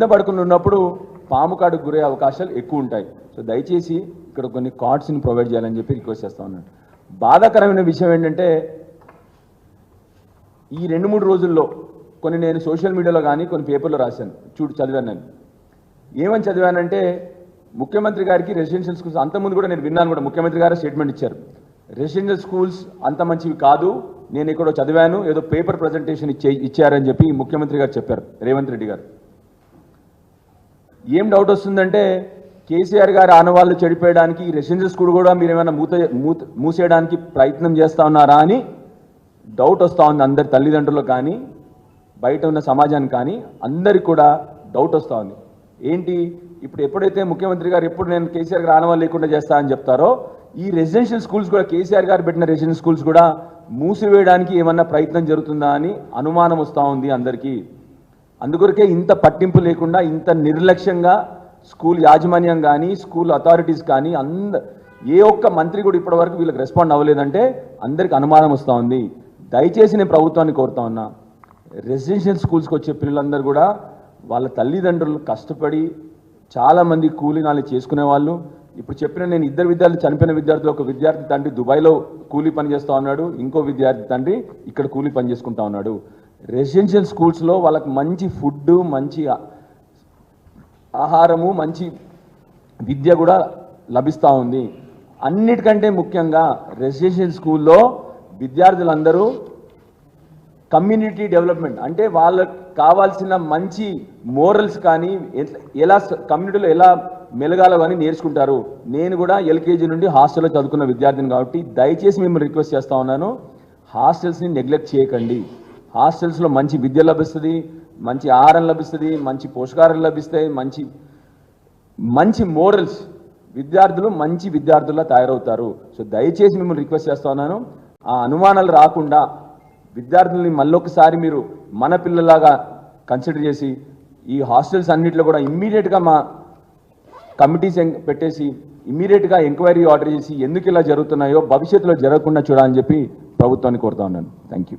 కింద పడుకుని ఉన్నప్పుడు పాము కాడుకు గురే అవకాశాలు ఎక్కువ ఉంటాయి. సో దయచేసి ఇక్కడ కొన్ని కార్డ్స్ని ప్రొవైడ్ చేయాలని చెప్పి రిక్వెస్ట్ చేస్తా ఉన్నాను. బాధాకరమైన విషయం ఏంటంటే ఈ రెండు మూడు రోజుల్లో కొన్ని నేను సోషల్ మీడియాలో కానీ కొన్ని పేపర్లో రాశాను. చూడు చదివాను నేను. ఏమని చదివానంటే ముఖ్యమంత్రి గారికి రెసిడెన్షియల్ స్కూల్స్ అంతకుముందు కూడా నేను విన్నాను కూడా ముఖ్యమంత్రి గారు స్టేట్మెంట్ ఇచ్చారు. రెసిడెన్షియల్ స్కూల్స్ అంత మంచివి కాదు. నేను ఇక్కడ చదివాను. ఏదో పేపర్ ప్రజెంటేషన్ ఇచ్చే ఇచ్చారని చెప్పి ముఖ్యమంత్రి గారు చెప్పారు. రేవంత్ రెడ్డి గారు. ఏం డౌట్ వస్తుందంటే కేసీఆర్ గారి ఆనవాళ్ళు చెడిపోయడానికి ఈ రెసిడెన్షియల్ స్కూల్ కూడా మీరు ఏమైనా మూత మూత మూసేయడానికి ప్రయత్నం చేస్తా ఉన్నారా అని డౌట్ వస్తూ ఉంది అందరి తల్లిదండ్రులకు కానీ బయట ఉన్న సమాజానికి కానీ అందరికి కూడా డౌట్ వస్తూ ఉంది. ఏంటి? ఇప్పుడు ఎప్పుడైతే ముఖ్యమంత్రి గారు ఎప్పుడు నేను కేసీఆర్ గారు ఆనవాళ్ళు లేకుండా చేస్తా అని చెప్తారో ఈ రెసిడెన్షియల్ స్కూల్స్ కూడా కేసీఆర్ గారు పెట్టిన రెసిడెన్షియల్ స్కూల్స్ కూడా మూసివేయడానికి ఏమన్నా ప్రయత్నం జరుగుతుందా అని అనుమానం వస్తూ ఉంది అందరికీ. అందుకొరకే ఇంత పట్టింపు లేకుండా ఇంత నిర్లక్ష్యంగా స్కూల్ యాజమాన్యం కానీ స్కూల్ అథారిటీస్ కానీ అంద ఏ ఒక్క మంత్రి కూడా ఇప్పటివరకు వీళ్ళకి రెస్పాండ్ అవ్వలేదంటే అందరికి అనుమానం వస్తూ ఉంది. దయచేసి నేను ప్రభుత్వాన్ని కోరుతా ఉన్నా. రెసిడెన్షియల్ స్కూల్స్కి వచ్చే పిల్లలందరూ కూడా వాళ్ళ తల్లిదండ్రులు కష్టపడి చాలామంది కూలీనాలు చేసుకునే వాళ్ళు. ఇప్పుడు చెప్పిన నేను ఇద్దరు విద్యార్థులు చనిపోయిన విద్యార్థులు ఒక విద్యార్థి తండ్రి దుబాయ్లో కూలీ పని చేస్తూ ఉన్నాడు ఇంకో విద్యార్థి తండ్రి ఇక్కడ కూలీ పని చేసుకుంటా ఉన్నాడు. రెసిడెన్షియల్ స్కూల్స్లో వాళ్ళకి మంచి ఫుడ్ మంచి ఆహారము మంచి విద్య కూడా లభిస్తూ ఉంది. అన్నిటికంటే ముఖ్యంగా రెసిడెన్షియల్ స్కూల్లో విద్యార్థులందరూ కమ్యూనిటీ డెవలప్మెంట్ అంటే వాళ్ళకు కావాల్సిన మంచి మోరల్స్ కానీ ఎలా కమ్యూనిటీలో ఎలా మెలగాలో కానీ నేర్చుకుంటారు. నేను కూడా ఎల్కేజీ నుండి హాస్టల్లో చదువుకున్న విద్యార్థిని కాబట్టి దయచేసి మిమ్మల్ని రిక్వెస్ట్ చేస్తూ ఉన్నాను. హాస్టల్స్ని నెగ్లెక్ట్ చేయకండి. హాస్టల్స్లో మంచి విద్య లభిస్తుంది మంచి ఆహారం లభిస్తుంది మంచి పోషకాహారం లభిస్తాయి మంచి మంచి మోరల్స్ విద్యార్థులు మంచి విద్యార్థుల్లా తయారవుతారు. సో దయచేసి మిమ్మల్ని రిక్వెస్ట్ చేస్తున్నాను ఆ అనుమానాలు రాకుండా విద్యార్థుల్ని మళ్ళొకసారి మీరు మన పిల్లలాగా కన్సిడర్ చేసి ఈ హాస్టల్స్ అన్నింటిలో కూడా ఇమ్మీడియట్గా మా కమిటీస్ పెట్టేసి ఇమ్మీడియట్గా ఎంక్వైరీ ఆర్డర్ చేసి ఎందుకు ఇలా జరుగుతున్నాయో భవిష్యత్తులో జరగకుండా చూడాలని చెప్పి ప్రభుత్వాన్ని కోరుతా ఉన్నాను. థ్యాంక్ యూ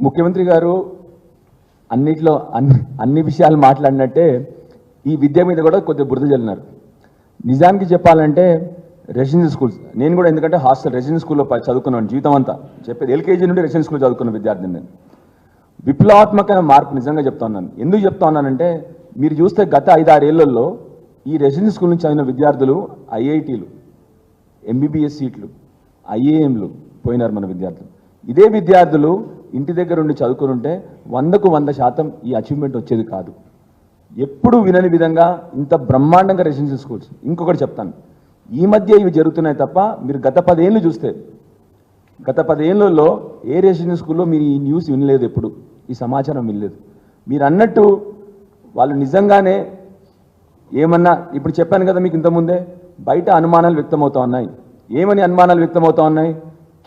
ముఖ్యమంత్రి గారు అన్నిట్లో అన్ని అన్ని విషయాలు మాట్లాడినట్టే ఈ విద్య మీద కూడా కొద్దిగా బురద చల్లినారు నిజానికి చెప్పాలంటే రెసిడెన్షియల్ స్కూల్స్ నేను కూడా ఎందుకంటే హాస్టల్ రెసిడెన్షియల్ స్కూల్లో చదువుకున్నాను జీవితం అంతా. చెప్పేది ఎల్కేజీ నుండి రెసిడెన్షియల్ స్కూల్ చదువుకున్న విద్యార్థిని నేను. విప్లవాత్మకమైన మార్పు నిజంగా చెప్తా ఉన్నాను. ఎందుకు చెప్తా ఉన్నానంటే మీరు చూస్తే గత ఐదారేళ్ళలో ఈ రెసిడెన్షియల్ స్కూల్ నుంచి చదివిన విద్యార్థులు ఐఐటీలు ఎంబీబీఎస్ సీట్లు ఐఏఎంలు పోయినారు మన విద్యార్థులు. ఇదే విద్యార్థులు ఇంటి దగ్గర ఉండి చదువుకుని ఉంటే వందకు వంద శాతం ఈ అచీవ్మెంట్ వచ్చేది కాదు. ఎప్పుడు వినని విధంగా ఇంత బ్రహ్మాండంగా రెసిడెన్షియల్ స్కూల్స్ ఇంకొకటి చెప్తాను. ఈ మధ్య ఇవి జరుగుతున్నాయి తప్ప మీరు గత పదేళ్ళు చూస్తే గత పదేళ్ళలో ఏ రెసిడెన్షియల్ స్కూల్లో మీరు ఈ న్యూస్ వినలేదు ఎప్పుడు? ఈ సమాచారం వినలేదు. మీరు అన్నట్టు వాళ్ళు నిజంగానే ఏమన్నా ఇప్పుడు చెప్పాను కదా మీకు ఇంతకుముందే బయట అనుమానాలు వ్యక్తమవుతా ఉన్నాయి. ఏమని అనుమానాలు వ్యక్తమవుతా ఉన్నాయి?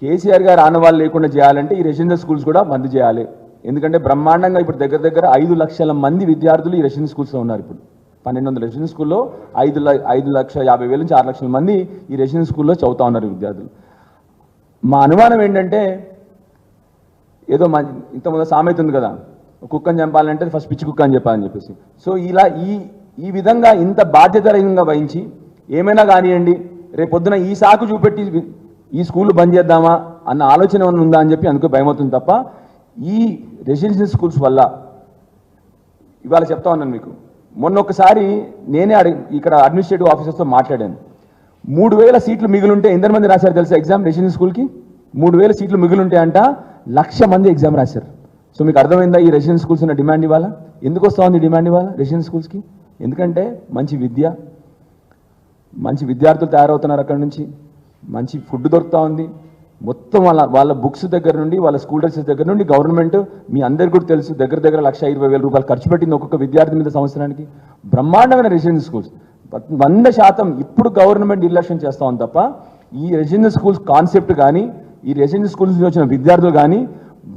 కేసీఆర్ గారు ఆనవాళ్ళు లేకుండా చేయాలంటే ఈ రెసిడెన్షియల్ స్కూల్స్ కూడా బంద్ చేయాలి. ఎందుకంటే బ్రహ్మాండంగా ఇప్పుడు దగ్గర దగ్గర ఐదు లక్షల మంది విద్యార్థులు ఈ రెసిడెన్షియల్ స్కూల్స్లో ఉన్నారు ఇప్పుడు. పన్నెండు వందల రెసిడెన్షియల్ స్కూల్లో ఐదు ఐదు లక్ష యాభై వేల నుంచి ఆరు లక్షల మంది ఈ రెసిడెన్షియల్ స్కూల్లో చదువుతా ఉన్నారు విద్యార్థులు. మా అనుమానం ఏంటంటే ఏదో మా ఇంతకుముందు సామెత ఉంది కదా కుక్కని చంపాలంటే ఫస్ట్ పిచ్చి కుక్క అని చెప్పాలని చెప్పేసి. సో ఇలా ఈ ఈ విధంగా ఇంత బాధ్యతరహితంగా వహించి ఏమైనా కానివ్వండి రేపొద్దున ఈ సాకు చూపెట్టి ఈ స్కూల్ బంద్ చేద్దామా అన్న ఆలోచన ఏమైనా ఉందా అని చెప్పి అందుకే భయమవుతుంది తప్ప ఈ రెసిడెన్షియల్ స్కూల్స్ వల్ల ఇవాళ చెప్తా ఉన్నాను మీకు. మొన్న ఒకసారి నేనే అడి ఇక్కడ అడ్మినిస్ట్రేటివ్ ఆఫీసర్స్తో మాట్లాడాను. మూడు వేల సీట్లు మిగులుంటే ఎందరు మంది రాశారు తెలుసా ఎగ్జామ్ రెసిడెన్షియల్ స్కూల్కి? మూడు వేల సీట్లు మిగిలింటే అంట లక్ష మంది ఎగ్జామ్ రాశారు. సో మీకు అర్థమైందా ఈ రెసిడెన్షియల్ స్కూల్స్ ఉన్న డిమాండ్ ఇవాళ? ఎందుకు వస్తా ఉంది డిమాండ్ ఇవాళ రెసిడెన్షియల్ స్కూల్స్కి? ఎందుకంటే మంచి విద్య మంచి విద్యార్థులు తయారవుతున్నారు అక్కడ నుంచి. మంచి ఫుడ్ దొరుకుతూ ఉంది. మొత్తం వాళ్ళ వాళ్ళ బుక్స్ దగ్గర నుండి వాళ్ళ స్కూల్ డ్రెస్సెస్ దగ్గర నుండి గవర్నమెంట్ మీ అందరికీ కూడా తెలుసు. దగ్గర దగ్గర లక్ష ఇరవై వేల రూపాయలు ఖర్చు పెట్టింది ఒక్కొక్క విద్యార్థి మీద సంవత్సరానికి. బ్రహ్మాండమైన రెసిడెన్షియల్ స్కూల్స్. వంద శాతం ఇప్పుడు గవర్నమెంట్ నిర్లక్ష్యం చేస్తా ఉంది తప్ప ఈ రెసిడెన్షియల్ స్కూల్స్ కాన్సెప్ట్ కానీ ఈ రెసిడెన్షియల్ స్కూల్స్ నుంచి వచ్చిన విద్యార్థులు కానీ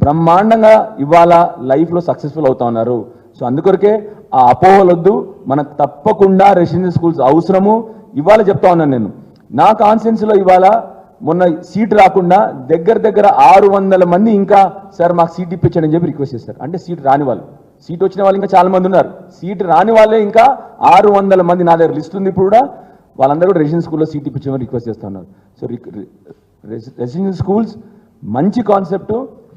బ్రహ్మాండంగా ఇవాళ లైఫ్లో సక్సెస్ఫుల్ అవుతా ఉన్నారు. సో అందుకొరకే ఆ అపోహలొద్దు. మనకు తప్పకుండా రెసిడెన్షియల్ స్కూల్స్ అవసరము. ఇవాళ చెప్తా ఉన్నాను నేను. నా కాన్స్టిట్యున్సీలో ఇవాళ మొన్న సీట్ రాకుండా దగ్గర దగ్గర ఆరు వందల మంది ఇంకా సార్ మాకు సీట్ ఇప్పించండి అని చెప్పి రిక్వెస్ట్ చేస్తారు అంటే సీట్ రాని వాళ్ళు. సీట్ వచ్చిన వాళ్ళు ఇంకా చాలా మంది ఉన్నారు. సీట్ రాని వాళ్ళే ఇంకా ఆరు వందల మంది నా దగ్గర లిస్ట్ ఉంది ఇప్పుడు కూడా. వాళ్ళందరూ కూడా రెసిడెన్స్ స్కూల్లో సీట్ ఇప్పించమని రిక్వెస్ట్ చేస్తున్నారు సో రెసిడెన్షియల్ స్కూల్స్ మంచి కాన్సెప్ట్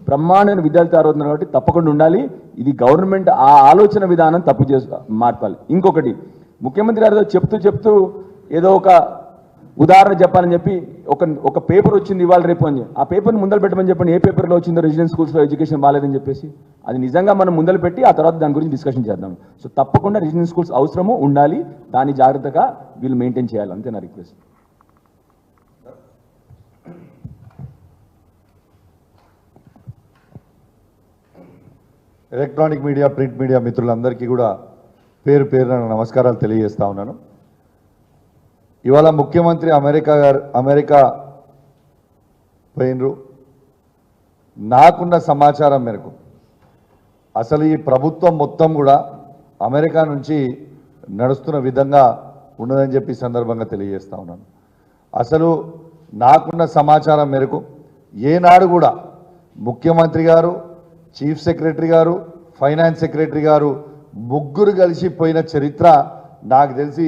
బ్రహ్మాండమైన విద్యార్థి తయారవుతున్నారు కాబట్టి తప్పకుండా ఉండాలి. ఇది గవర్నమెంట్ ఆ ఆలోచన విధానం తప్పు చేసు మార్పాలి. ఇంకొకటి ముఖ్యమంత్రి గారితో చెప్తూ చెప్తూ ఏదో ఒక ఉదాహరణ చెప్పాలని చెప్పి ఒక ఒక పేపర్ వచ్చింది ఇవాళ రేపు అని ఆ పేపర్ని ముందలు పెట్టమని చెప్పండి ఏ పేపర్లో వచ్చిందో రెసిడెన్స్ స్కూల్స్లో ఎడ్యుకేషన్ బాగాలేదని చెప్పేసి. అది నిజంగా మనం ముందలు పెట్టి ఆ తర్వాత దాని గురించి డిస్కషన్ చేద్దాం. సో తప్పకుండా రెసిడెన్స్ స్కూల్స్ అవసరము ఉండాలి. దాన్ని జాగ్రత్తగా వీళ్ళు మెయింటైన్ చేయాలి. అంతే నా request electronic media print media మిత్రులందరికీ కూడా పేరు పేరున నమస్కారాలు తెలియజేస్తా ఉన్నాను. ఇవాళ ముఖ్యమంత్రి అమెరికా గారు అమెరికా పోయినరు. నాకున్న సమాచారం మేరకు అసలు ఈ ప్రభుత్వం మొత్తం కూడా అమెరికా నుంచి నడుస్తున్న విధంగా ఉన్నదని చెప్పి సందర్భంగా తెలియజేస్తా ఉన్నాను. అసలు నాకున్న సమాచారం మేరకు ఏనాడు కూడా ముఖ్యమంత్రి గారు చీఫ్ సెక్రటరీ గారు ఫైనాన్స్ సెక్రటరీ గారు ముగ్గురు కలిసి పోయిన చరిత్ర నాకు తెలిసి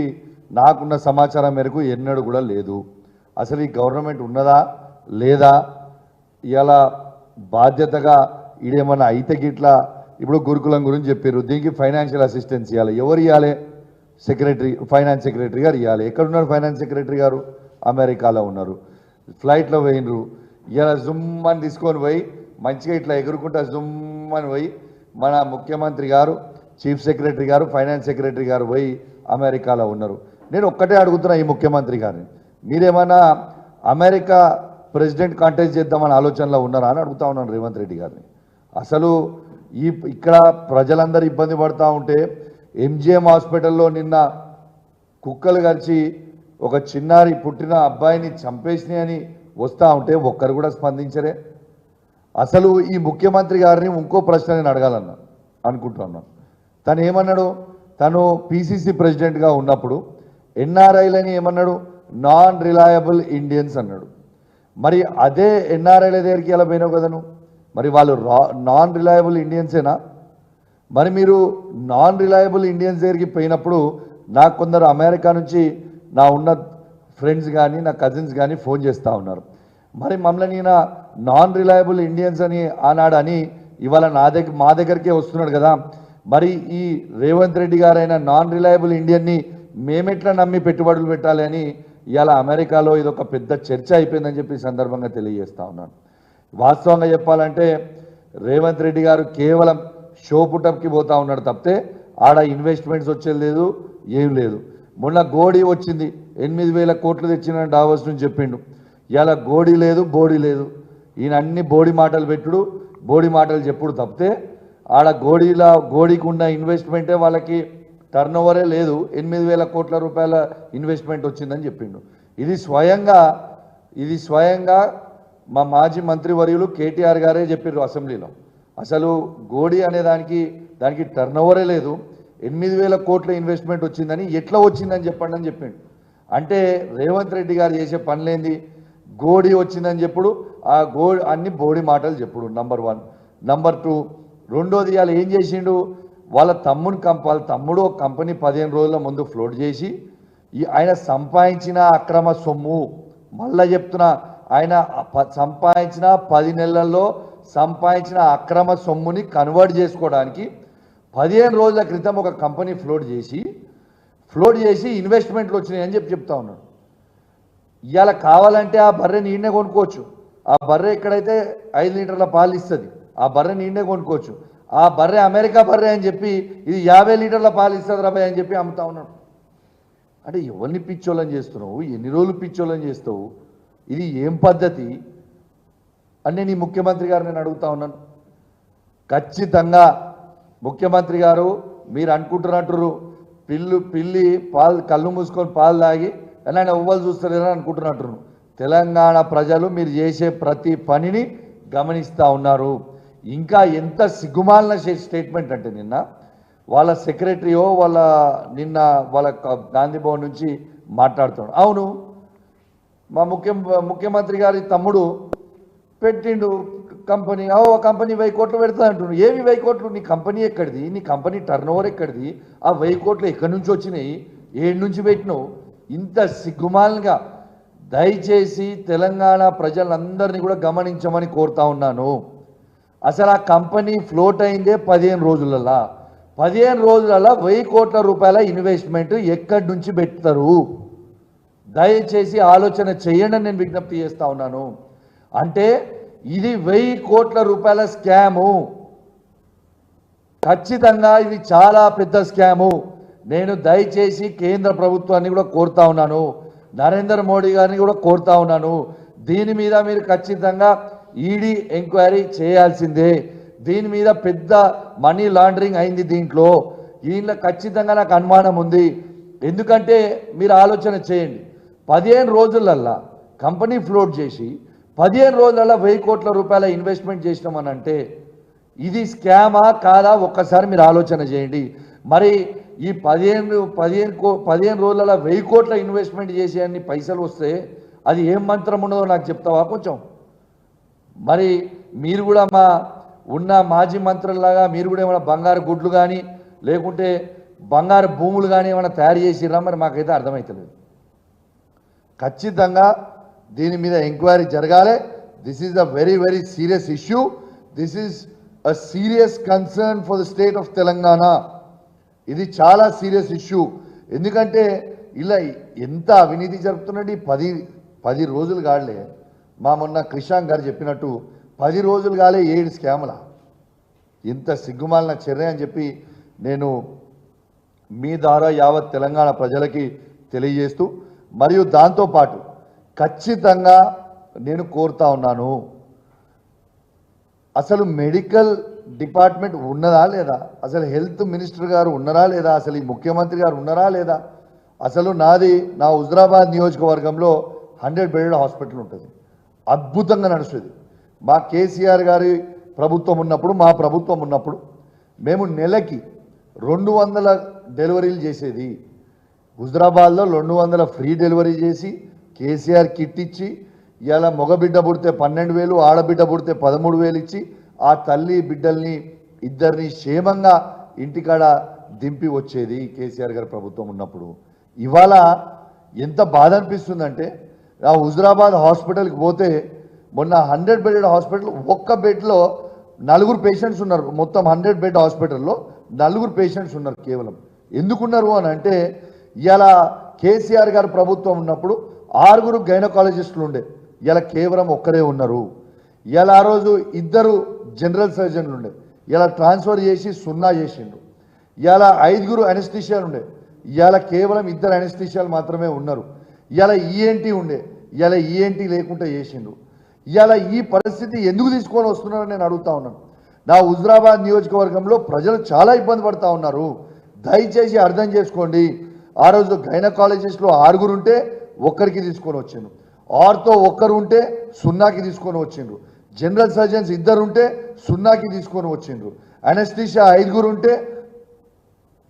నాకున్న సమాచారం మేరకు ఎన్నడూ కూడా లేదు. అసలు ఈ గవర్నమెంట్ ఉన్నదా? లేదా? ఇలా బాధ్యతగా ఈడేమన్నా అయితే గిట్లా ఇప్పుడు గురుకులం గురించి చెప్పారు దీనికి ఫైనాన్షియల్ అసిస్టెన్స్ ఇవ్వాలి ఎవరు ఇవ్వాలి సెక్రటరీ ఫైనాన్స్ సెక్రటరీ గారు ఇవ్వాలి ఎక్కడున్నారు ఫైనాన్స్ సెక్రటరీ గారు? అమెరికాలో ఉన్నారు. ఫ్లైట్లో పోయినరు ఇలా జుమ్మని తీసుకొని పోయి మంచిగా ఇట్లా ఎగురుకుంటా జుమ్మని పోయి మన ముఖ్యమంత్రి గారు చీఫ్ సెక్రటరీ గారు ఫైనాన్స్ సెక్రటరీ గారు పోయి అమెరికాలో ఉన్నారు. నేను ఒక్కటే అడుగుతున్నా ఈ ముఖ్యమంత్రి గారిని. మీరేమన్నా అమెరికా ప్రెసిడెంట్ కాంటెస్ట్ చేద్దామని ఆలోచనలో ఉన్నారా అని అడుగుతా ఉన్నాను రేవంత్ రెడ్డి గారిని. అసలు ఈ ఇక్కడ ప్రజలందరూ ఇబ్బంది పడుతూ ఉంటే ఎంజిఎం హాస్పిటల్లో నిన్న కుక్కలు కలిసి ఒక చిన్నారి పుట్టిన అబ్బాయిని చంపేసినాయి అని వస్తూ ఉంటే ఒక్కరు కూడా స్పందించరే. అసలు ఈ ముఖ్యమంత్రి గారిని ఇంకో ప్రశ్న నేను అడగాలన్నా అనుకుంటున్నాను తను ఏమన్నాడు? తను పిసిసి ప్రెసిడెంట్గా ఉన్నప్పుడు ఎన్ఆర్ఐలని ఏమన్నాడు? నాన్ రిలయబుల్ ఇండియన్స్ అన్నాడు. మరి అదే ఎన్ఆర్ఐల దగ్గరికి ఎలా పోయినావు కదా నువ్వు మరి వాళ్ళు రా నాన్ రిలయబుల్ ఇండియన్సేనా? మరి మీరు నాన్ రిలయబుల్ ఇండియన్స్ దగ్గరికి పోయినప్పుడు నాకు కొందరు అమెరికా నుంచి నా ఉన్న ఫ్రెండ్స్ కానీ నా కజిన్స్ కానీ ఫోన్ చేస్తూ ఉన్నారు. మరి మమ్మల్ని నా నాన్ రిలయబుల్ ఇండియన్స్ అని ఆనాడు అని ఇవాళ నా దగ్గర మా దగ్గరికే వస్తున్నాడు కదా. మరి ఈ రేవంత్ రెడ్డి గారైన నాన్ రిలయబుల్ ఇండియన్ని మేమెట్లా నమ్మి పెట్టుబడులు పెట్టాలి అని ఇవాళ అమెరికాలో ఇది ఒక పెద్ద చర్చ అయిపోయిందని చెప్పి సందర్భంగా తెలియజేస్తా ఉన్నాను. వాస్తవంగా చెప్పాలంటే రేవంత్ రెడ్డి గారు కేవలం షో పుటప్కి పోతా ఉన్నాడు తప్పితే ఆడ ఇన్వెస్ట్మెంట్స్ వచ్చేది లేదు ఏం లేదు. మొన్న గోడీ వచ్చింది ఎనిమిది వేల కోట్లు తెచ్చిన డావోస్ నుంచి చెప్పిండు. ఇలా గోడీ లేదు బోడీ లేదు. ఈయన అన్ని బోడి మాటలు పెట్టుడు బోడి మాటలు చెప్పుడు తప్పితే ఆడ గోడీలా గోడీకి ఉన్న ఇన్వెస్ట్మెంటే వాళ్ళకి టర్న్ ఓవరే లేదు ఎనిమిది వేల కోట్ల రూపాయల ఇన్వెస్ట్మెంట్ వచ్చిందని చెప్పిండు. ఇది స్వయంగా ఇది స్వయంగా మా మాజీ మంత్రివర్యులు కేటీఆర్ గారే చెప్పారు అసెంబ్లీలో. అసలు గోడి అనే దానికి దానికి టర్న్ ఓవరే లేదు ఎనిమిది వేల కోట్ల ఇన్వెస్ట్మెంట్ వచ్చిందని ఎట్లా వచ్చిందని చెప్పండి అని చెప్పిండు. అంటే రేవంత్ రెడ్డి గారు చేసే పనులేంది? గోడి వచ్చిందని చెప్పుడు ఆ గోడి అన్ని బోడి మాటలు చెప్పుడు నంబర్ వన్ నంబర్ టూ రెండోది ఇవాళ ఏం చేసిండు? వాళ్ళ తమ్ముని కంప వాళ్ళ తమ్ముడు ఒక కంపెనీ పదిహేను రోజుల ముందు ఫ్లోట్ చేసి ఈ ఆయన సంపాదించిన అక్రమ సొమ్ము మళ్ళా చెప్తున్నా ఆయన ప- సంపాదించిన పది నెలల్లో సంపాదించిన అక్రమ సొమ్ముని కన్వర్ట్ చేసుకోవడానికి పదిహేను రోజుల క్రితం ఒక కంపెనీ ఫ్లోట్ చేసి ఫ్లోట్ చేసి ఇన్వెస్ట్మెంట్లు వచ్చినాయని చెప్పి చెప్తా ఉన్నాడు. ఇవాళ కావాలంటే ఆ బర్రె నీడనే కొనుక్కోవచ్చు. ఆ బర్రె ఎక్కడైతే ఐదు లీటర్ల పాలు ఇస్తుంది ఆ బర్రె నీడనే కొనుక్కోవచ్చు. ఆ బర్రె అమెరికా బర్రె అని చెప్పి ఇది యాభై లీటర్ల పాలు ఇస్తుంది రాబాయ్ అని చెప్పి అమ్ముతా ఉన్నాడు. అంటే ఎవరిని పిచ్చోళ్ళని చేస్తున్నావు? ఎన్ని రోజులు పిచ్చోళ్ళని చేస్తావు? ఇది ఏం పద్ధతి? అని నేను ఈ ముఖ్యమంత్రి గారు నేను అడుగుతా ఉన్నాను. ఖచ్చితంగా ముఖ్యమంత్రి గారు మీరు అనుకుంటున్నట్టు పిల్లు పిల్లి పాలు కళ్ళు మూసుకొని పాలు తాగి ఎలా ఆయన ఎవ్వరు చూస్తలేరని అనుకుంటున్నట్టు తెలంగాణ ప్రజలు మీరు చేసే ప్రతి పనిని గమనిస్తూ ఉన్నారు. ఇంకా ఎంత సిగ్గుమాలిన స్టే- స్టేట్మెంట్ అంటే నిన్న వాళ్ళ సెక్రటరీయో వాళ్ళ నిన్న వాళ్ళ గాంధీ భవన్ నుంచి మాట్లాడుతున్నాడు. అవును మా ముఖ్య ముఖ్యమంత్రి గారి తమ్ముడు పెట్టిండు కంపెనీ. ఓ కంపెనీ వెయ్యి కోట్లు పెడతా అంటుండు. ఏవి వెయ్యి కోట్లు? నీ కంపెనీ ఎక్కడిది? నీ కంపెనీ టర్న్ ఓవర్ ఎక్కడిది? ఆ వెయ్యి కోట్లు ఎక్కడి నుంచి వచ్చినాయి? ఏడు నుంచి పెట్టినావు? ఇంత సిగ్గుమాలుగా దయచేసి తెలంగాణ ప్రజలందరినీ కూడా గమనించమని కోరుతా ఉన్నాను. అసలు ఆ కంపెనీ ఫ్లోట్ అయిందే పదిహేను రోజులలో. పదిహేను రోజులలో వెయ్యి కోట్ల రూపాయల ఇన్వెస్ట్మెంట్ ఎక్కడి నుంచి పెడతారు? దయచేసి ఆలోచన చేయండి నేను విజ్ఞప్తి చేస్తా ఉన్నాను. అంటే ఇది వెయ్యి కోట్ల రూపాయల స్కాము. ఖచ్చితంగా ఇది చాలా పెద్ద స్కాము. నేను దయచేసి కేంద్ర ప్రభుత్వాన్ని కూడా కోరుతా ఉన్నాను. నరేంద్ర మోడీ గారిని కూడా కోరుతా ఉన్నాను. దీని మీద మీరు ఖచ్చితంగా ఈడీ ఎంక్వైరీ చేయాల్సిందే. దీని మీద పెద్ద మనీ లాండరింగ్ అయింది దీంట్లో. దీంట్లో ఖచ్చితంగా నాకు అనుమానం ఉంది. ఎందుకంటే మీరు ఆలోచన చేయండి. పదిహేను రోజులల్లా కంపెనీ ఫ్లోట్ చేసి పదిహేను రోజులల్లా వెయ్యి కోట్ల రూపాయల ఇన్వెస్ట్మెంట్ చేసినామని అంటే ఇది స్కామా కాదా? ఒక్కసారి మీరు ఆలోచన చేయండి. మరి ఈ పదిహేను పదిహేను కో పదిహేను రోజుల వెయ్యి కోట్ల ఇన్వెస్ట్మెంట్ చేసే అన్ని పైసలు వస్తే అది ఏం మంత్రం ఉండదో నాకు చెప్తావా కొంచెం? మరి మీరు కూడా మా ఉన్న మాజీ మంత్రుల్లాగా మీరు కూడా ఏమైనా బంగారు గుడ్లు కానీ లేకుంటే బంగారు భూములు కానీ ఏమైనా తయారు చేసిరా మరి మాకైతే అర్థమవుతలేదు ఖచ్చితంగా దీని మీద ఎంక్వైరీ జరగాలి. This is a very very serious issue this is a serious concern for the state of Telangana ఇది చాలా సీరియస్ ఇష్యూ ఎందుకంటే ఇలా ఎంత అవినీతి జరుపుతున్నది పది పది రోజులు కాడలే మా మొన్న క్రిషాంక్ గారు చెప్పినట్టు పది రోజులు కాలే ఏడు స్కాముల. ఇంత సిగ్గుమాలిన చర్య అని చెప్పి నేను మీ ద్వారా యావత్ తెలంగాణ ప్రజలకి తెలియజేస్తూ మరియు దాంతోపాటు ఖచ్చితంగా నేను కోరుతా ఉన్నాను అసలు మెడికల్ డిపార్ట్మెంట్ ఉన్నదా లేదా? అసలు హెల్త్ మినిస్టర్ గారు ఉన్నారా లేదా? అసలు ఈ ముఖ్యమంత్రి గారు ఉన్నారా లేదా? అసలు నాది నా హుజరాబాద్ నియోజకవర్గంలో హండ్రెడ్ బెడెడ్ హాస్పిటల్ ఉంటుంది. అద్భుతంగా నడుస్తుంది. మా కేసీఆర్ గారి ప్రభుత్వం ఉన్నప్పుడు మా ప్రభుత్వం ఉన్నప్పుడు మేము నెలకి రెండు వందల డెలివరీలు చేసేది. హుజరాబాద్లో రెండు వందల ఫ్రీ డెలివరీ చేసి కేసీఆర్ కిట్ ఇచ్చి ఇలా మగబిడ్డ పుడితే పన్నెండు వేలు ఆడబిడ్డ పుడితే పదమూడు వేలు ఇచ్చి ఆ తల్లి బిడ్డల్ని ఇద్దరిని క్షేమంగా ఇంటికాడ దింపి వచ్చేది కేసీఆర్ గారి ప్రభుత్వం ఉన్నప్పుడు. ఇవాళ ఎంత బాధ అనిపిస్తుందంటే ఆ హుజరాబాద్ హాస్పిటల్కి పోతే మొన్న హండ్రెడ్ బెడెడ్ హాస్పిటల్ ఒక్క బెడ్లో నలుగురు పేషెంట్స్ ఉన్నారు. మొత్తం హండ్రెడ్ బెడ్ హాస్పిటల్లో నలుగురు పేషెంట్స్ ఉన్నారు కేవలం. ఎందుకున్నారు అని అంటే ఇలా కేసీఆర్ గారు ప్రభుత్వం ఉన్నప్పుడు ఆరుగురు గైనకాలజిస్టులు ఉండే. ఇలా కేవలం ఒక్కరే ఉన్నారు. ఇలా ఆ రోజు ఇద్దరు జనరల్ సర్జన్లు ఉండే. ఇలా ట్రాన్స్ఫర్ చేసి సున్నా చేసిండు ఇలా ఐదుగురు అనెస్థిషియాలు ఉండే. ఇలా కేవలం ఇద్దరు అనెస్థిషియాలు మాత్రమే ఉన్నారు. ఇలా ఈఎన్టీ ఉండే? ఇలా ఈఎన్టీ లేకుండా చేసిండు ఇలా ఈ పరిస్థితి ఎందుకు తీసుకొని వస్తున్నారని నేను అడుగుతా ఉన్నాను. నా హుజరాబాద్ నియోజకవర్గంలో ప్రజలు చాలా ఇబ్బంది పడతా ఉన్నారు. దయచేసి అర్థం చేసుకోండి. ఆ రోజు గైనకాలజిస్ట్లో ఆరుగురు ఉంటే ఒక్కరికి తీసుకొని వచ్చిండ్రు. ఆరుతో ఒక్కరు ఉంటే సున్నాకి తీసుకొని వచ్చిండ్రు. జనరల్ సర్జన్స్ ఇద్దరు ఉంటే సున్నాకి తీసుకొని వచ్చిండ్రు. అనెస్థిషియా ఐదుగురు ఉంటే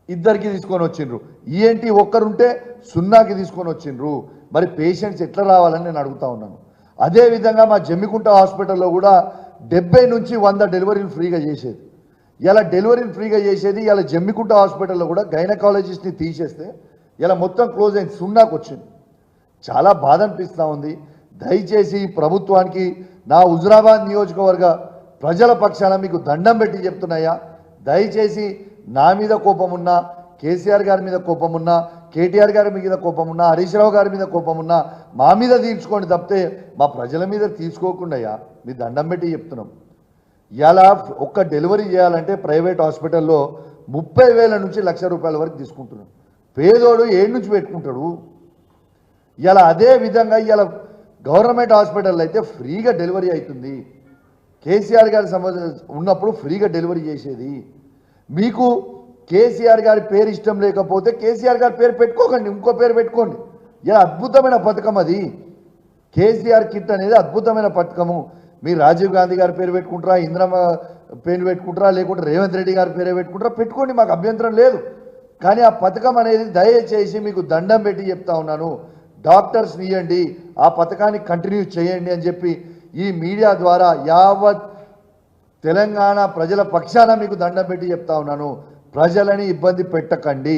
ఇద్దరికి తీసుకొని వచ్చిండ్రు. ఈఎన్టీ ఒక్కరుంటే సున్నాకి తీసుకొని వచ్చిండ్రు. మరి పేషెంట్స్ ఎట్లా రావాలని నేను అడుగుతా ఉన్నాను. అదే విధంగా మా జమ్మికుంట హాస్పిటల్లో కూడా డెబ్బై నుంచి వంద డెలివరీలు ఫ్రీగా చేసేది. ఇలా డెలివరీలు ఫ్రీగా చేసేది ఇలా జమ్మికుంట హాస్పిటల్లో కూడా గైనకాలజిస్ట్ని తీసేస్తే ఇలా మొత్తం క్లోజ్ అయింది సున్నాకు వచ్చింది. చాలా బాధ అనిపిస్తూ ఉంది. దయచేసి ప్రభుత్వానికి నా హుజురాబాద్ నియోజకవర్గ ప్రజల పక్షాన మీకు దండం పెట్టి చెప్తున్నాయా దయచేసి నా మీద కోపం ఉన్నా కేసీఆర్ గారి మీద కోపం ఉన్నా కేటీఆర్ గారి మీద కోపం ఉన్నా హరీష్ రావు గారి మీద కోపం ఉన్నా మా మీద తీర్చుకోండి తప్పితే మా ప్రజల మీద తీసుకోకుండా మీ దండం పెట్టి చెప్తున్నాం. ఇలా ఒక్క డెలివరీ చేయాలంటే ప్రైవేట్ హాస్పిటల్లో ముప్పై వేల నుంచి లక్ష రూపాయల వరకు తీసుకుంటున్నాం. పేదోడు ఏడు నుంచి పెట్టుకుంటాడు. ఇలా అదే విధంగా ఇలా గవర్నమెంట్ హాస్పిటల్ అయితే ఫ్రీగా డెలివరీ అవుతుంది. కేసీఆర్ గారి సంబంధ ఉన్నప్పుడు ఫ్రీగా డెలివరీ చేసేది. మీకు కేసీఆర్ గారి పేరు ఇష్టం లేకపోతే కేసీఆర్ గారి పేరు పెట్టుకోకండి ఇంకో పేరు పెట్టుకోండి. ఇలా అద్భుతమైన పథకం అది. కేసీఆర్ కిట్ అనేది అద్భుతమైన పథకము. మీరు రాజీవ్ గాంధీ గారి పేరు పెట్టుకుంటారా ఇందిరమ్మ పేరు పెట్టుకుంటారా లేకుంటే రేవంత్ రెడ్డి గారి పేరు పెట్టుకుంటారా పెట్టుకోండి మాకు అభ్యంతరం లేదు. కానీ ఆ పథకం అనేది దయచేసి మీకు దండం పెట్టి చెప్తా ఉన్నాను. డాక్టర్స్ నియండి ఆ పథకాన్ని కంటిన్యూ చేయండి అని చెప్పి ఈ మీడియా ద్వారా యావత్ తెలంగాణ ప్రజల పక్షాన మీకు దండం పెట్టి చెప్తా ఉన్నాను. ప్రజలని ఇబ్బంది పెట్టకండి.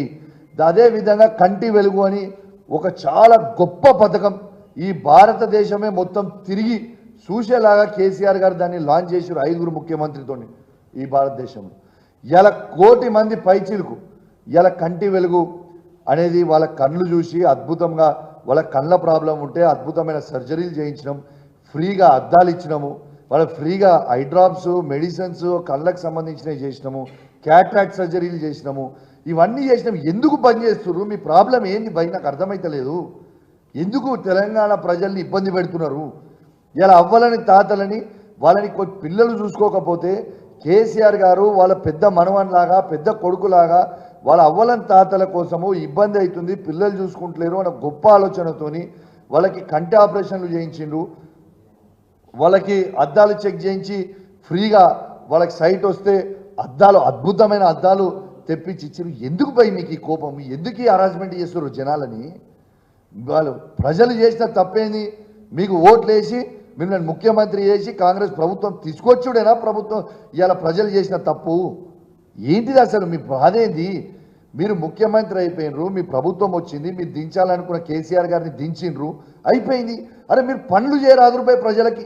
అదే విధంగా కంటి వెలుగు అని ఒక చాలా గొప్ప పథకం ఈ భారతదేశమే మొత్తం తిరిగి చూసేలాగా కేసీఆర్ గారు దాన్ని లాంచ్ చేశారు ఐదుగురు ముఖ్యమంత్రితో ఈ భారతదేశంలో ఇలా కోటి మంది పైచీలకు ఇలా కంటి వెలుగు అనేది వాళ్ళ కళ్ళు చూసి అద్భుతంగా వాళ్ళ కళ్ళ ప్రాబ్లం ఉంటే అద్భుతమైన సర్జరీలు చేయించడం ఫ్రీగా అద్దాలు ఇచ్చినాము. వాళ్ళకి ఫ్రీగా ఐ డ్రాప్స్ మెడిసిన్స్ కళ్ళకు సంబంధించినవి చేసినాము క్యాట్రాక్ట్ సర్జరీలు చేసినాము. ఇవన్నీ చేసినాం. ఎందుకు బంద్ చేస్తున్నారు మీ ప్రాబ్లం ఏంది? భయ నాకు అర్థమైతలేదు. ఎందుకు తెలంగాణ ప్రజల్ని ఇబ్బంది పెడుతున్నారు? ఇలా అవ్వాలని తాతలని వాళ్ళని కొద్ది పిల్లలు చూసుకోకపోతే కేసీఆర్ గారు వాళ్ళ పెద్ద మనవన్లాగా పెద్ద కొడుకులాగా వాళ్ళ అవ్వలని తాతల కోసము ఇబ్బంది అవుతుంది పిల్లలు చూసుకుంటలేరు అన్న గొప్ప ఆలోచనతోని వాళ్ళకి కంటి ఆపరేషన్లు చేయించిండ్రు. వాళ్ళకి అద్దాలు చెక్ చేయించి ఫ్రీగా వాళ్ళకి సైట్ వస్తే అద్దాలు అద్భుతమైన అద్దాలు తెప్పించి ఇచ్చారు. ఎందుకు పోయి మీకు ఈ కోపం? ఎందుకు ఈ అరేంజ్మెంట్ చేస్తారు జనాలని? వాళ్ళు ప్రజలు చేసిన తప్పేంది? మీకు ఓట్లేసి మిమ్మల్ని ముఖ్యమంత్రి చేసి కాంగ్రెస్ ప్రభుత్వం తీసుకొచ్చుడేనా ప్రభుత్వం? ఇవాళ ప్రజలు చేసిన తప్పు. ఏంటిది అసలు మీ బాధ ఏంది మీరు ముఖ్యమంత్రి అయిపోయినరు మీ ప్రభుత్వం వచ్చింది మీరు దించాలనుకున్న కేసీఆర్ గారిని దించిండ్రు అయిపోయింది. అరే మీరు పనులు చేయరాదురుపై ప్రజలకి.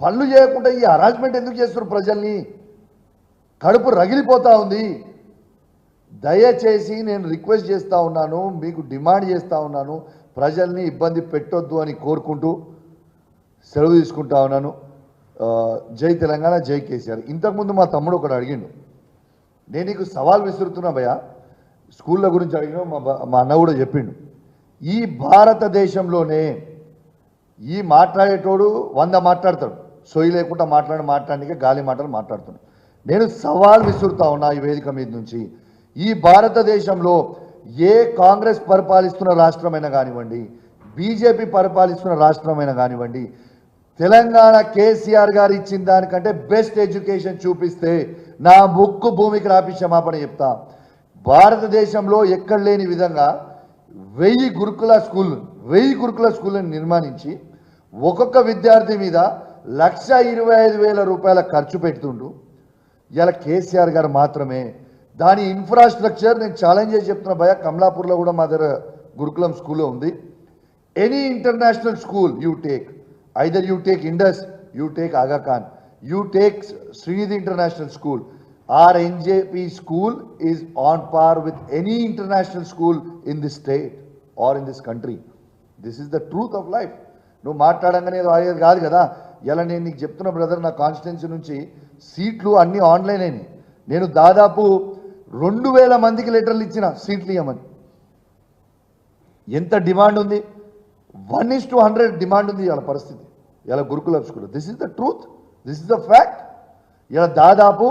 పనులు చేయకుండా ఈ అరేంజ్మెంట్ ఎందుకు చేస్తున్నారు ప్రజల్ని? కడుపు రగిలిపోతూ ఉంది. దయచేసి నేను రిక్వెస్ట్ చేస్తూ ఉన్నాను మీకు డిమాండ్ చేస్తూ ఉన్నాను ప్రజల్ని ఇబ్బంది పెట్టొద్దు అని కోరుకుంటూ సెలవు తీసుకుంటా ఉన్నాను. జై తెలంగాణ జై కేసీఆర్. ఇంతకుముందు మా తమ్ముడు ఒకడు అడిగిండు నేను నీకు సవాల్ విసురుతున్నా భయ స్కూళ్ళ గురించి అడిగిన మా మా అన్న కూడా చెప్పిండు. ఈ భారతదేశంలోనే ఈ మాట్లాడేటోడు వంద మాట్లాడతాడు. సొయ్యి లేకుండా మాట్లాడి మాట్లాడడానికి గాలి మాటలు మాట్లాడుతున్నాను నేను సవాల్ విసురుతా ఉన్నా ఈ వేదిక మీద నుంచి. ఈ భారతదేశంలో ఏ కాంగ్రెస్ పరిపాలిస్తున్న రాష్ట్రమైనా కానివ్వండి బీజేపీ పరిపాలిస్తున్న రాష్ట్రమైనా కానివ్వండి తెలంగాణ కేసీఆర్ గారు ఇచ్చిన దానికంటే బెస్ట్ ఎడ్యుకేషన్ చూపిస్తే నా ముక్కు భూమికి రాపి క్షమాపణ చెప్తా. భారతదేశంలో ఎక్కడ లేని విధంగా వెయ్యి గురుకుల స్కూల్ వెయ్యి గురుకుల స్కూళ్ళని నిర్మాణించి ఒక్కొక్క విద్యార్థి మీద లక్ష ఇరవై ఐదు వేల రూపాయల ఖర్చు పెడుతుండు. ఇలా కేసీఆర్ గారు మాత్రమే. దాని ఇన్ఫ్రాస్ట్రక్చర్ నేను ఛాలెంజ్ చేసి చెప్తున్నా భయ కమలాపూర్లో కూడా మా దగ్గర గురుకులం స్కూల్లో ఉంది. Any international school you take either you take Indus you take Aga Khan you take Srinidhi international school or NJP school is on par with any international school in this state or in this country this is the truth of life నువ్వు మాట్లాడంగానే ఏదో అయ్యేది కాదు కదా. ఇలా నేను నీకు చెప్తున్న బ్రదర్ నా కాన్స్టిట్యున్సీ నుంచి సీట్లు అన్నీ ఆన్లైన్ అయినాయి. నేను దాదాపు రెండు వేల మందికి లెటర్లు ఇచ్చిన సీట్లు ఇవ్వమని ఎంత డిమాండ్ ఉంది? One is to hundred demand ఉంది ఇలా పరిస్థితి. ఇలా గురుకుల school this is the truth this is the fact ఇలా దాదాపు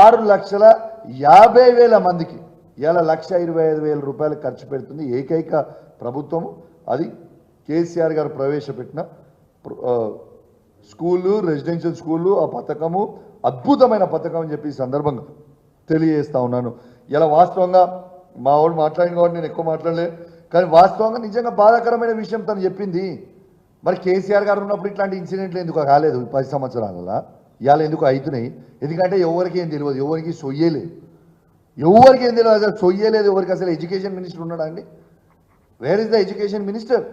ఆరు లక్షల యాభై వేల మందికి ఇలా లక్ష ఇరవై ఐదు వేల రూపాయలు ఖర్చు పెడుతుంది ఏకైక ప్రభుత్వం అది కేసీఆర్ గారు ప్రవేశపెట్టిన స్కూళ్ళు రెసిడెన్షియల్ స్కూళ్ళు ఆ పథకము అద్భుతమైన పథకం అని చెప్పి ఈ సందర్భంగా తెలియజేస్తా ఉన్నాను. ఇలా వాస్తవంగా మా వాడు మాట్లాడిన కాబట్టి నేను ఎక్కువ మాట్లాడలే కానీ వాస్తవంగా నిజంగా బాధాకరమైన విషయం తను చెప్పింది. మరి కేసీఆర్ గారు ఉన్నప్పుడు ఇట్లాంటి ఇన్సిడెంట్లు ఎందుకు కాలేదు పది సంవత్సరాల ఇవాళ ఎందుకు అవుతున్నాయి ఎందుకంటే ఎవరికి ఏం తెలియదు ఎవరికి సొయ్యలేదు ఎవరికి ఏం తెలియదు అసలు సొయ్యలేదు ఎవరికి అసలు ఎడ్యుకేషన్ మినిస్టర్ ఉన్నాడా అండి? Where is the education minister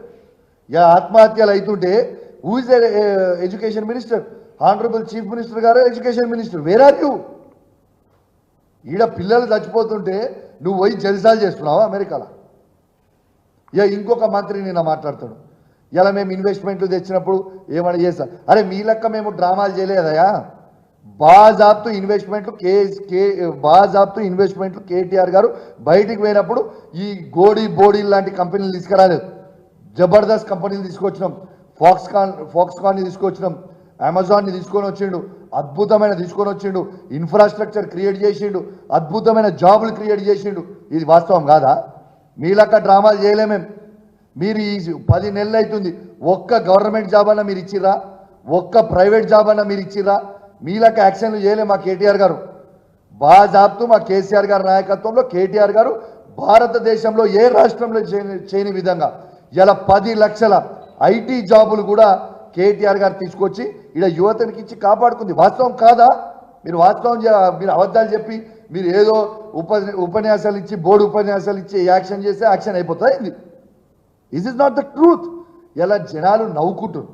ఇక ఆత్మహత్యలు అవుతుంటే who is education minister honourable chief minister గారు education minister where are you ఈడ పిల్లలు చచ్చిపోతుంటే నువ్వు పోయి జల్సాలు చేస్తున్నావా అమెరికాలో? ఇక ఇంకొక మంత్రి నిన్న మాట్లాడతాడు. ఇలా మేము ఇన్వెస్ట్మెంట్లు తెచ్చినప్పుడు ఏమైనా చేస్తా? అరే మీ లెక్క మేము డ్రామాలు చేయలేదయా? బాజాబ్తు ఇన్వెస్ట్మెంట్లు కే కే బాజాబ్తు ఇన్వెస్ట్మెంట్లు కేటీఆర్ గారు బయటికి పోయినప్పుడు ఈ గోడి బోడీ లాంటి కంపెనీలు తీసుకురాలేదు. జబర్దస్త్ కంపెనీలు తీసుకొచ్చినాం. ఫాక్స్కాన్ ఫాక్స్కాన్ని తీసుకొచ్చినాం. అమెజాన్ని తీసుకొని వచ్చిండు. అద్భుతమైన తీసుకొని వచ్చిండు. ఇన్ఫ్రాస్ట్రక్చర్ క్రియేట్ చేసిండు. అద్భుతమైన జాబులు క్రియేట్ చేసిండు. ఇది వాస్తవం కాదా? మీలక్క డ్రామాలు చేయలేమేం మీరు ఈ పది నెలలు అవుతుంది. ఒక్క గవర్నమెంట్ జాబ్ అన్న మీరు ఇచ్చిర్రా? ఒక్క ప్రైవేట్ జాబ్ అన్న మీరు ఇచ్చిర్రా? మీలక్క యాక్షన్లు చేయలేము మా కేటీఆర్ గారు. బాగా జాబ్తూ మా కేసీఆర్ గారి నాయకత్వంలో కేటీఆర్ గారు భారతదేశంలో ఏ రాష్ట్రంలో చేయని చేయని విధంగా. ఇలా పది లక్షల ఐటీ జాబులు కూడా కేటీఆర్ గారు తీసుకొచ్చి ఇక్కడ యువతనికి ఇచ్చి కాపాడుకుంది. వాస్తవం కాదా? మీరు వాస్తవం మీరు అబద్ధాలు చెప్పి మీరు ఏదో ఉప ఉపన్యాసాలు ఇచ్చి బోర్డు ఉపన్యాసాలు ఇచ్చి యాక్షన్ చేస్తే యాక్షన్ అయిపోతుంది ఇది is is not the truth ఇలా జనాలు నవ్వుకుంటారు.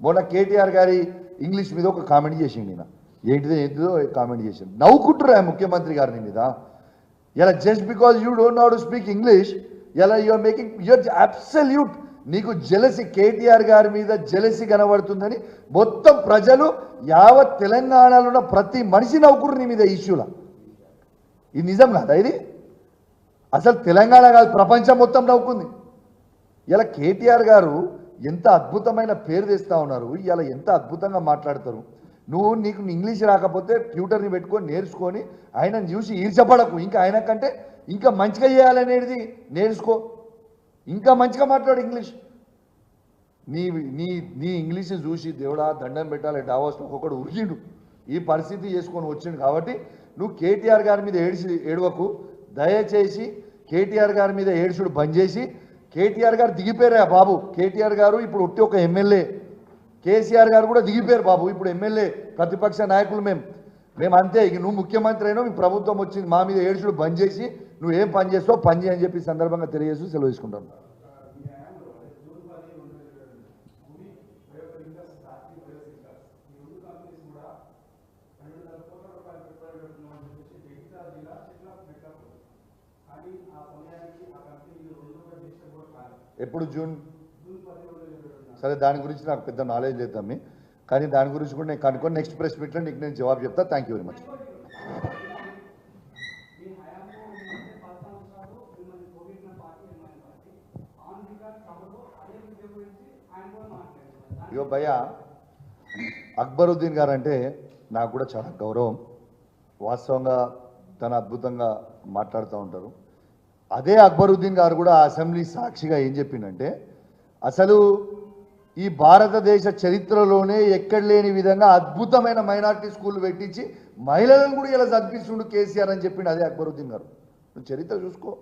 మొన్న కేటీఆర్ గారి ఇంగ్లీష్ మీద ఒక కామెంట్ చేసిండు నేను ఏంటిదో ఏంటిదో కామెంట్ చేసిండు. నవ్వుకుంటారు ముఖ్యమంత్రి గారిని మీద. ఇలా just because you don't know to speak English ఇలా యూఆర్ మేకింగ్ యూఆర్ అబ్సల్యూట్ నీకు జలసి కేటీఆర్ గారి మీద జలసి కనబడుతుందని మొత్తం ప్రజలు యావత్ తెలంగాణలో ఉన్న ప్రతి మనిషి నౌకరు నీ మీద ఇష్యూలా? ఇది నిజం కాదా ఇది? అసలు తెలంగాణ కాదు ప్రపంచం మొత్తం నవ్వుకుంది. ఇలా కేటీఆర్ గారు ఎంత అద్భుతమైన పేరు తెస్తా ఉన్నారు ఇలా ఎంత అద్భుతంగా మాట్లాడతారు. నువ్వు నీకు ఇంగ్లీష్ రాకపోతే ట్యూటర్ని పెట్టుకొని నేర్చుకొని ఆయనను చూసి ఈర్చపడకు ఇంకా ఆయన కంటే ఇంకా మంచిగా చేయాలనేది నేర్చుకో. ఇంకా మంచిగా మాట్లాడు ఇంగ్లీష్. నీ నీ నీ ఇంగ్లీష్ చూసి దేవుడా దండం పెట్టాలి డావోస్లో ఒక్కొక్కడు ఉరికిండు. ఈ పరిస్థితి చేసుకొని వచ్చిండు కాబట్టి నువ్వు కేటీఆర్ గారి మీద ఏడిసి ఏడవకు. దయచేసి కేటీఆర్ గారి మీద ఏడుచుడు బంద్ చేసి. కేటీఆర్ గారు దిగిపోయారా బాబు. కేటీఆర్ గారు ఇప్పుడు ఒట్టి ఒక ఎమ్మెల్యే. కేసీఆర్ గారు కూడా దిగిపోయారు బాబు. ఇప్పుడు ఎమ్మెల్యే ప్రతిపక్ష నాయకులు మేము మేము అంతే ఇక నువ్వు ముఖ్యమంత్రి అయినా మీ ప్రభుత్వం వచ్చింది మా మీద ఏడుచుడు బంద్ చేసి. నువ్వు ఏం పని చేస్తావు పని చేయని చెప్పి సందర్భంగా తెలియజేస్తూ సెలవు తీసుకుంటాను. ఎప్పుడు జూన్? సరే దాని గురించి నాకు పెద్ద నాలెడ్జ్ లేదు తమ్మి. కానీ దాని గురించి కూడా నేను కనుక్కొని నెక్స్ట్ ప్రెస్ మీట్లో నీకు నేను జవాబు చెప్తా. థ్యాంక్ యూ వెరీ మచ్ ఇగో భయ అక్బరుద్దీన్ గారు అంటే నాకు కూడా చాలా గౌరవం. వాస్తవంగా తను అద్భుతంగా మాట్లాడుతూ ఉంటారు. అదే అక్బరుద్దీన్ గారు కూడా అసెంబ్లీ సాక్షిగా ఏం చెప్పిండంటే అసలు ఈ భారతదేశ చరిత్రలోనే ఎక్కడ లేని విధంగా అద్భుతమైన మైనారిటీ స్కూల్ పెట్టించి మహిళలను కూడా ఇలా చదివిస్తుండు కేసీఆర్ అని చెప్పిండు అదే అక్బరుద్దీన్ గారు. నువ్వు చరిత్ర చూసుకో.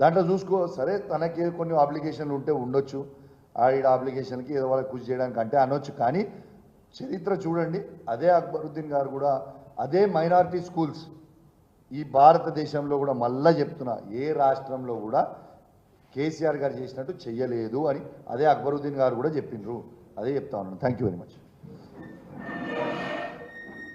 దాంట్లో చూసుకో. సరే తనకి కొన్ని అప్లికేషన్లు ఉంటే ఉండొచ్చు. ఆడ అప్లికేషన్కి ఏదో వాళ్ళకి కృషి చేయడానికి అంటే అనొచ్చు. కానీ చరిత్ర చూడండి. అదే అక్బరుద్దీన్ గారు కూడా అదే మైనారిటీ స్కూల్స్ ఈ భారతదేశంలో కూడా మళ్ళా చెప్తున్నా ఏ రాష్ట్రంలో కూడా కేసీఆర్ గారు చేసినట్టు చెయ్యలేదు అని అదే అక్బరుద్దీన్ గారు కూడా చెప్పిండ్రు. అదే చెప్తా ఉన్నాను. Thank you very much